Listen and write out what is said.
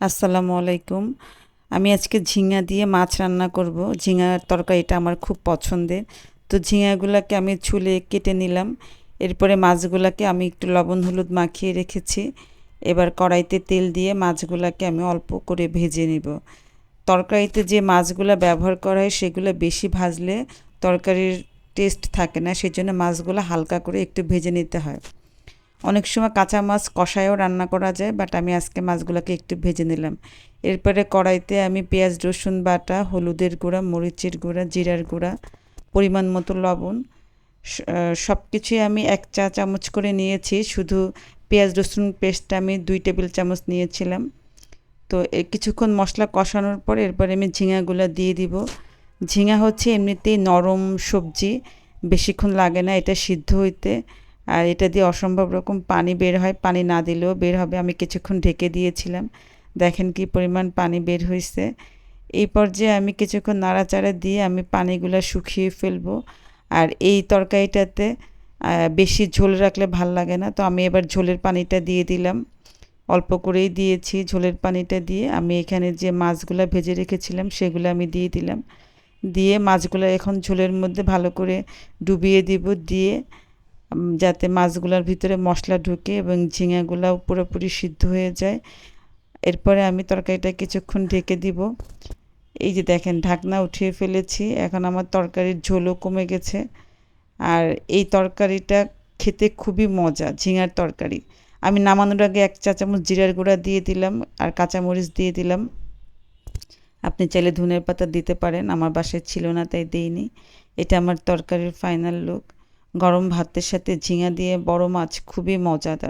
আসসালামু আলাইকুম। আমি আজকে ঝিঙা দিয়ে মাছ রান্না করব। ঝিঙার তরকারিটা আমার খুব পছন্দের। তো ঝিঙাগুলোকে আমি ছুলে কেটে নিলাম। এরপরে মাছগুলোকে আমি একটু লবণ হলুদ মাখিয়ে রেখেছি। এবার কড়াইতে তেল দিয়ে মাছগুলোকে আমি অল্প করে ভেজে নিব। তরকারিতে যে মাছগুলো ব্যবহার করা হয় সেগুলো বেশি ভাজলে তরকারির টেস্ট থাকে না সেই জন্য মাছগুলো হালকা করে একটু ভেজে নিতে হয়। অনেক সময় কাঁচা মাছ কষায়ও রান্না করা যায় বাট আমি আজকে মাছগুলোকে একটু ভেজে নিলাম। এরপরে কড়াইতে আমি পেঁয়াজ, রসুন বাটা, হলুদের গুঁড়া, মরিচের গুঁড়া, জিরার গুঁড়া, পরিমাণ মতো লবণ সব কিছুই আমি এক চা চামচ করে নিয়েছি, শুধু পেঁয়াজ, রসুন পেস্টটা আমি দুই টেবিল চামচ নিয়েছিলাম। তো কিছুক্ষণ মশলা কষানোর পর এরপরে আমি ঝিঙাগুলো দিয়ে দিব। ঝিঙা হচ্ছে এমনিতেই নরম সবজি, বেশিক্ষণ লাগে না, এটা সিদ্ধ হইতে। আর এটা দিয়ে অসম্ভব রকম পানি বের হয়। পানি না দিলেও বের হবে। আমি কিছুক্ষণ ঢেকে দিয়েছিলাম। দেখেন কি পরিমাণ পানি বের হয়েছে এই পর্যায়ে আমি কিছুক্ষণ নাড়াচাড়া দিয়ে আমি পানিগুলো শুকিয়ে ফেলব। আর এই তরকারিটাতে বেশি ঝোল রাখলে ভালো লাগে না। তো আমি এবার ঝোলের পানিটা দিয়ে দিলাম। অল্প করেই দিয়েছি ঝোলের পানিটা দিয়ে। আমি এখানে যে মাছগুলো ভেজে রেখেছিলাম সেগুলো আমি দিয়ে দিলাম। দিয়ে মাছগুলো এখন ঝোলের মধ্যে ভালো করে ডুবিয়ে দিব। দিয়ে যাতে মাছগুলোর ভিতরে মশলা ঢুকে এবং ঝিঙাগুলাও পুরোপুরি সিদ্ধ হয়ে যায়। এরপরে আমি তরকারিটা কিছুক্ষণ ঢেকে দিব। এই যে দেখেন, ঢাকনা উঠিয়ে ফেলেছি। এখন আমার তরকারির ঝোলও কমে গেছে। আর এই তরকারিটা খেতে খুবই মজা, ঝিঙার তরকারি। আমি নামানোর আগে এক চা চামচ জিরার গুঁড়া দিয়ে দিলাম আর কাঁচামরিচ দিয়ে দিলাম। আপনি চাইলে ধনের পাতা দিতে পারেন, আমার বাসায় ছিল না, তাই দিইনি। এটা আমার তরকারির ফাইনাল লুক। গরম ভাতের সাথে ঝিঙা দিয়ে বড় মাছ খুবই মজাদার।